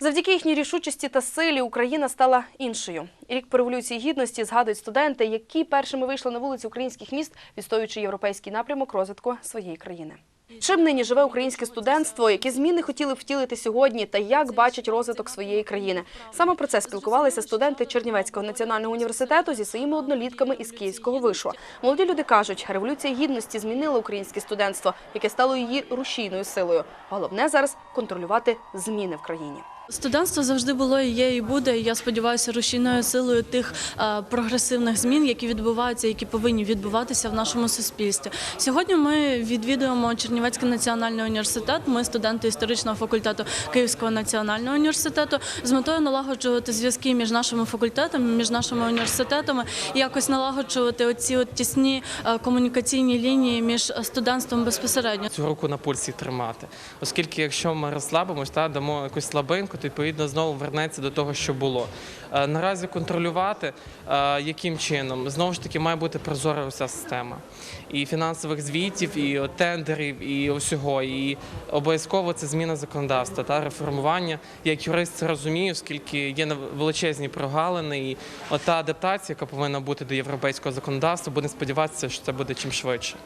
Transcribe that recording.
Завдяки їхній рішучості та силі Україна стала іншою. Рік по революції гідності згадують студенти, які першими вийшли на вулиці українських міст, відстоюючи європейський напрямок розвитку своєї країни. Чим нині живе українське студентство, які зміни хотіли втілити сьогодні, та як бачать розвиток своєї країни? Саме про це спілкувалися студенти Чернівецького національного університету зі своїми однолітками із Київського вишу. Молоді люди кажуть, революція гідності змінила українське студентство, яке стало її рушійною силою. Головне зараз контролювати зміни в країні. Студентство завжди було і є, і буде. І я сподіваюся, рушійною силою тих е, прогресивних змін, які відбуваються, які повинні відбуватися в нашому суспільстві. Сьогодні ми відвідуємо Чернівецький національний університет. Ми студенти історичного факультету Київського національного університету з метою налагоджувати зв'язки між нашими факультетами, між нашими університетами і якось налагоджувати оці от тісні е, комунікаційні лінії між студентством безпосередньо. цю руку на пульсі тримати. Оскільки якщо ми розслабимось та дамо якусь слабинку, то відповідно знову вернеться до того, що було. Е, Наразі контролювати е, яким чином знову ж таки має бути прозора вся система і фінансових звітів, і тендерів, і усього. І обов'язково це зміна законодавства та реформування. Як юрист це розумію, оскільки є величезні прогалини, і та адаптація, яка повинна бути до європейського законодавства, будемо сподіватися, що це буде чим швидше.